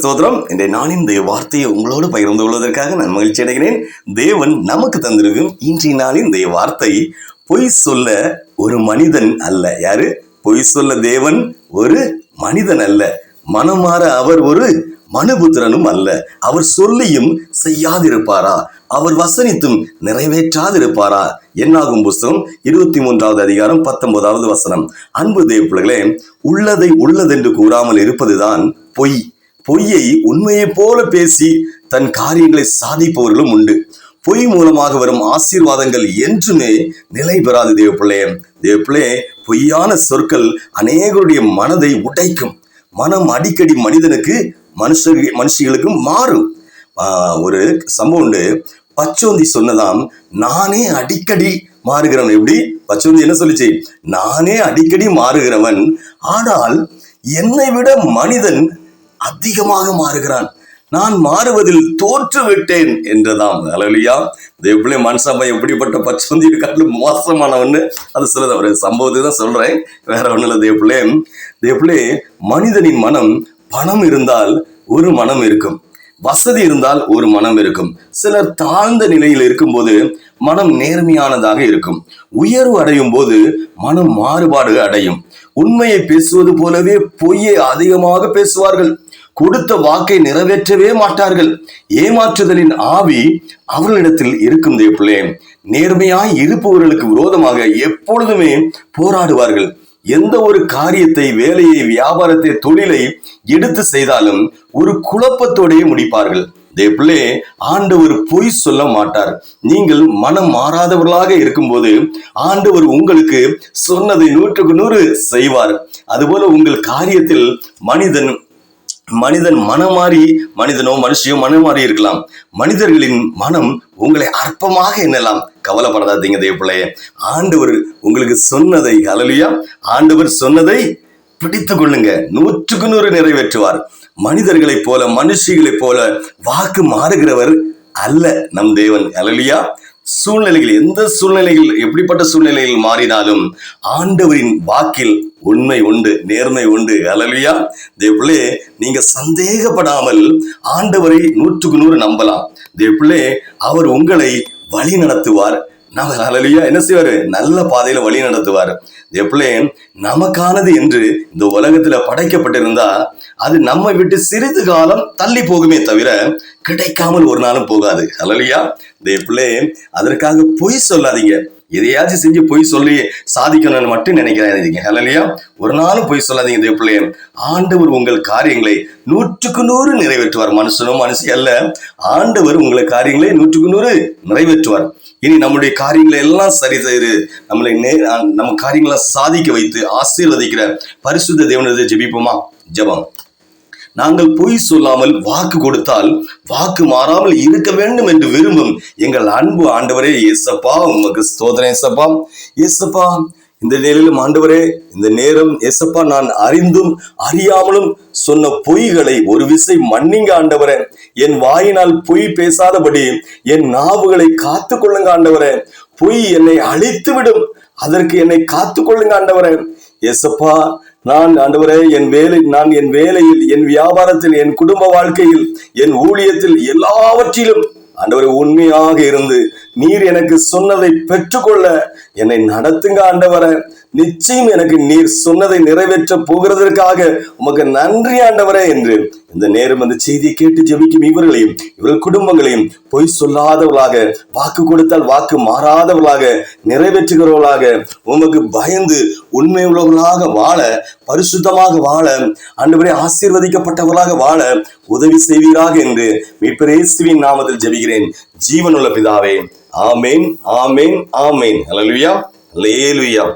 ஸ்தோத்திரம். இன்றைய நாளின் இந்த வார்த்தையை உங்களோடு பகிர்ந்து கொள்வதற்காக நான் மகிழ்ச்சி அடைகிறேன். தேவன் நமக்கு தந்திருக்கும் இன்றைய நாளின் இந்த வார்த்தை பொய் சொல்ல ஒரு மனிதன் அல்ல. யாரு? பொய் சொல்ல தேவன் ஒரு மனிதன் அல்ல. மனமாற அவர் ஒரு மனுபுத்திரனும் அல்ல. அவர் சொல்லியும் செய்யாதிருப்பாரா? அவர் வசனித்தும் நிறைவேற்றாதிருப்பாரா? என்னாகும் புஸ்தகம்? இருபத்தி மூன்றாவது அதிகாரம் பத்தொன்பதாவது வசனம். அன்பு தேவப்பிள்ளைகளே உள்ளதை உள்ளதென்று கூறாமல் இருப்பதுதான் பொய். பொய்யை உண்மையைப் போல பேசி தன் காரியங்களை சாதிப்பவர்களும் உண்டு. பொய் மூலமாக வரும் ஆசீர்வாதங்கள் என்றுமே நிலை பெறாது தேவப்பிள்ளையே. தேவப்பிள்ளையே பொய்யான சொற்கள் அநேகருடைய மனதை உடைக்கும். மனம் அடிக்கடி மனிதனுக்கு மனுஷ மனுஷிகளுக்கும் மாறும். ஆஹ் ஒரு சம்பவம் உண்டு. பச்சோந்தி சொன்னதாம் நானே அடிக்கடி மாறுகிறவன். எப்படி? பச்சோந்தி என்ன சொல்லிச்சு? நானே அடிக்கடி மாறுகிறவன். ஆனால் என்னை விட மனிதன் அதிகமாக மாறுகிறான். நான் மாறுவதில் தோற்றுவிட்டேன் என்றதாம். அலலியா எப்படி மனுஷாப்பா எப்படிப்பட்ட பச்சோந்தி இருக்காலும் மோசமானவன்னு அது சொல்லுது. ஒரு சம்பவத்தை தான் சொல்றேன். வேற ஒன்றும் இல்லை தேவப்பிள்ளை. தேவப்பிள்ளை மனிதனின் மனம் பணம் இருந்தால் ஒரு மனம் இருக்கும். வசதி இருந்தால் ஒரு மனம் இருக்கும். சிலர் தாழ்ந்த நிலையில் இருக்கும்போது மனம் நேர்மையானதாக இருக்கும். உயர்வு அடையும் போது மனம் மாறுபாடு அடையும். உண்மையை பேசுவது போலவே பொய்யை அதிகமாக பேசுவார்கள். கொடுத்த வாக்கை நிறைவேற்றவே மாட்டார்கள். ஏமாற்றுதலின் ஆவி அவர்களிடத்தில் இருக்கும் தேப்பிள்ளே நேர்மையாய் இருப்பவர்களுக்கு விரோதமாக எப்பொழுதுமே போராடுவார்கள். எந்த ஒரு காரியத்தை வேலையை வியாபாரத்தை தொழிலை எடுத்து செய்தாலும் ஒரு குழப்பத்தோடையே முடிப்பார்கள். தேவப்பிள்ளை ஆண்டவர் பொய் சொல்ல மாட்டார். நீங்கள் மனம் மாறாதவர்களாக இருக்கும்போது ஆண்டவர் உங்களுக்கு சொன்னதை நூற்றுக்கு நூறு செய்வார். அதுபோல உங்கள் காரியத்தில் மனிதன் மனிதன் மனம் மாறி மனிதனோ மனுஷியோ மனம் மாறி இருக்கலாம். மனிதர்களின் மனம் உங்களை அற்பமாக எண்ணலாம். கவலைப்படாதீங்க தேவப்பிள்ளைய. ஆண்டவர் உங்களுக்கு சொன்னதை அலலியா ஆண்டவர் சொன்னதை பிடித்து கொள்ளுங்க. நூற்றுக்கு நூறு நிறைவேற்றுவார். மனிதர்களைப் போல மனுஷிகளைப் போல வாக்கு மாறுகிறவர் அல்ல நம் தேவன். அலலியா சூழ்நிலைகள் எந்த சூழ்நிலைகள் எப்படிப்பட்ட சூழ்நிலைகள் மாறினாலும் ஆண்டவரின் வாக்கில் உண்மை உண்டு நேர்மை உண்டு. அலலியா தேவப்பிள்ளே நீங்க சந்தேகப்படாமல் ஆண்டவரை நூற்றுக்கு நூறு நம்பலாம். தேவப்பிள்ளே அவர் உங்களை வழி நடத்துவார். நம்ம அலலியா என்ன செய்வாரு? நல்ல பாதையில வழி நடத்துவார். எப்பளே நமக்கானது என்று இந்த உலகத்துல படைக்கப்பட்டிருந்தா அது நம்மை விட்டு சிறிது காலம் தள்ளி போகுமே தவிர கிடைக்காமல் ஒரு நாளும் போகாது. அலலியா. தேவப்பிள்ளே அதற்காக பொய் சொல்லாதீங்க. எதையாச்சும் செஞ்சு பொய் சொல்லி சாதிக்கணும்னு மட்டும் நினைக்கிறாங்க ஹலலியா ஒரு நாளும் பொய் சொல்லாதீங்க தேவப்பிள்ளைய ஆண்டவர் உங்கள் காரியங்களை நூற்றுக்கு நூறு நிறைவேற்றுவார். மனுஷனும் மனுஷி அல்ல. ஆண்டவர் உங்களை காரியங்களை நூற்றுக்கு நூறு நிறைவேற்றுவார். இனி நம்முடைய காரியங்களை எல்லாம் சரி செய்து நம்மளை நே நம்ம காரியங்களை சாதிக்க வைத்து ஆசீர்வதிக்கிற பரிசுத்த தேவனது ஜெபிப்போமா? ஜபம். நாங்கள் பொய் சொல்லாமல் வாக்கு கொடுத்தால் வாக்கு மாறாமல் இருக்க வேண்டும் என்று விரும்பும் எங்கள் அன்பு ஆண்டவரே இயேசப்பா உமக்கு ஸ்தோதனை இயேசப்பா. இயேசப்பா இந்த நிலையிலும் ஆண்டவரே இந்த நேரம் எசப்பா நான் அறிந்தும் அறியாமலும் சொன்ன பொய்களை ஒரு விசை மன்னிங்க ஆண்டவரே. என் வாயினால் பொய் பேசாதபடி என் நாவுகளை காத்து கொள்ளுங்க ஆண்டவரே. பொய் என்னை அழித்து விடும் அதற்கு என்னை காத்து கொள்ளுங்க ஆண்டவரே. எசப்பா நான் ஆண்டவரே என் வேலை நான் என் வேலையில் என் வியாபாரத்தில் என் குடும்ப வாழ்க்கையில் என் ஊழியத்தில் எல்லாவற்றிலும் ஆண்டவரை உண்மையாக இருந்து நீர் எனக்கு சொன்னதை பெற்றுக்கொள்ள என்னை நடத்துங்க ஆண்டவரை. நிச்சயம் எனக்கு நீர் சொன்னதை நிறைவேற்ற போகிறதற்காக உமக்கு நன்றி ஆண்டவரே என்று. இந்த நேரம் அந்த செய்தியை கேட்டு ஜெபிக்கும் இவர்களையும் இவர்கள் குடும்பங்களையும் பொய் சொல்லாதவர்களாக வாக்கு கொடுத்தால் வாக்கு மாறாதவர்களாக நிறைவேற்றுகிறவர்களாக உமக்கு பயந்து உண்மை உள்ளவர்களாக வாழ பரிசுத்தமாக வாழ ஆண்டவரே ஆசீர்வதிக்கப்பட்டவர்களாக வாழ உதவி செய்வீராக என்று மீட்பரேசுவின் நாமத்தில் ஜெபிக்கிறேன். ஜீவனுள்ள பிதாவே ஆமேன் ஆமேன் ஆமேன். அலலுயா லேலுயா